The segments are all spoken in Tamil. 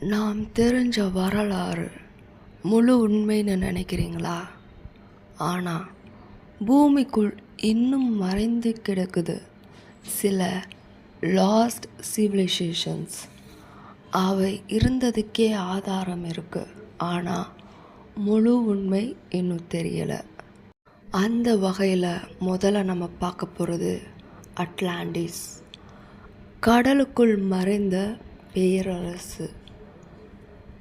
நாம் தெரிஞ்ச வரலாறு முழு உண்மைன்னு நினைக்கிறீங்களா? ஆனால் பூமிக்குள் இன்னும் மறைந்து கிடக்குது சில லாஸ்ட் சிவிலைசேஷன்ஸ் அவை இருந்ததுக்கே ஆதாரம் இருக்குது ஆனால் முழு உண்மை இன்னும் தெரியலை. அந்த வகையில் முதல்ல நம்ம பார்க்க போகிறது அட்லாண்டிஸ். கடலுக்குள் மறைந்த பேரரசு.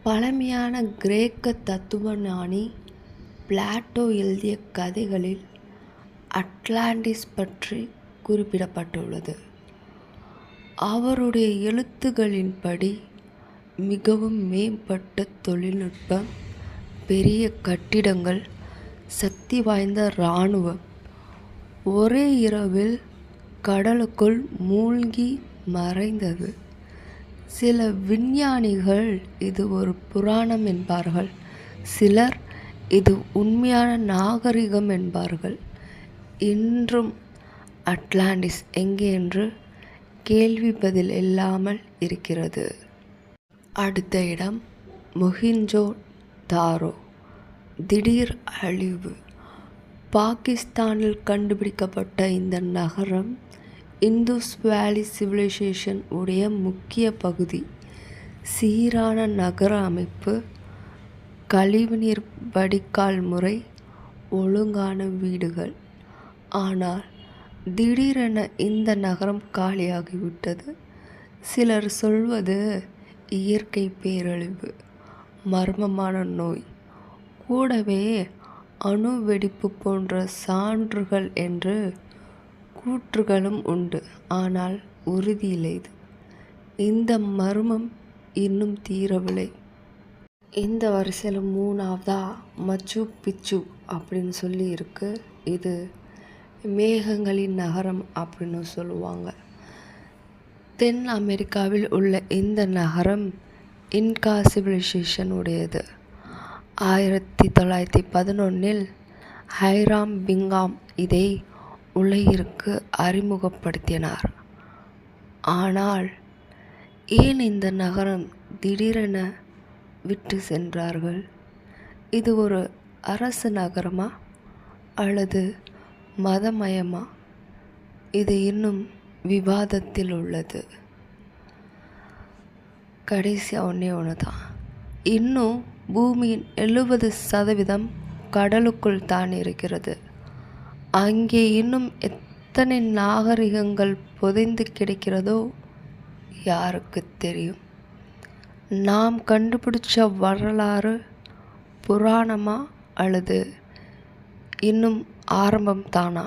பழமையான கிரேக்க தத்துவ ஞானி பிளாட்டோ எழுதிய கதைகளில் அட்லாண்டிஸ் பற்றி குறிப்பிடப்பட்டுள்ளது. அவருடைய எழுத்துகளின்படி மிகவும் மேம்பட்ட தொழில்நுட்பம் பெரிய கட்டிடங்கள் சக்தி வாய்ந்த இராணுவம் ஒரே இரவில் கடலுக்குள் மூழ்கி மறைந்தது. சில விஞ்ஞானிகள் இது ஒரு புராணம் என்பார்கள். சிலர் இது உண்மையான நாகரிகம் என்பார்கள். இன்றும் அட்லாண்டிஸ் எங்கே என்று கேள்வி பதில் இல்லாமல் இருக்கிறது. அடுத்த இடம் மொஹிஞ்சோ தாரோ. திடீர் அழிவு. பாகிஸ்தானில் கண்டுபிடிக்கப்பட்ட இந்த நகரம் இந்துஸ் வேலி சிவிலைசேஷன் உடைய முக்கிய பகுதி. சீரான நகர அமைப்பு கழிவுநீர் வடிகால் முறை ஒழுங்கான வீடுகள். ஆனால் திடீரென இந்த நகரம் காலியாகிவிட்டது. சிலர் சொல்வது இயற்கை பேரழிவு மர்மமான நோய். கூடவே அணு வெடிப்பு போன்ற சான்றுகள் என்று கூற்றுகளும் உண்டு. ஆனால் உறுதியில்லை இது. இந்த மர்மம் இன்னும் தீரவில்லை. இந்த வரிசையில் மூணாவதா? மச்சு பிச்சு அப்படின்னு சொல்லி இருக்கு இது மேகங்களின் நகரம் அப்படின்னு சொல்லுவாங்க. தென் அமெரிக்காவில் உள்ள இந்த நகரம் இன்கா சிவிலைசேஷனுடையது ஆயிரத்தி தொள்ளாயிரத்தி பதினொன்றில் ஹைராம் பிங்காம் இதை உலகிற்கு அறிமுகப்படுத்தினார். ஆனால் ஏன் இந்த நகரம் திடீரென விட்டு சென்றார்கள்? இது ஒரு அரசு நகரமா? அல்லது மதமயமா? இது இன்னும் விவாதத்தில் உள்ளது. கடைசியாக ஒன்றே ஒன்று தான் இன்னும் பூமியின் எழுபது சதவீதம் கடலுக்குள் தான் இருக்கிறது. அங்கே இன்னும் எத்தனை நாகரிகங்கள் புதைந்து கிடைக்கிறதோ யாருக்கு தெரியும்? நாம் கண்டுபிடிச்ச வரலாறு புராணமா அல்லது இன்னும் ஆரம்பம் தானா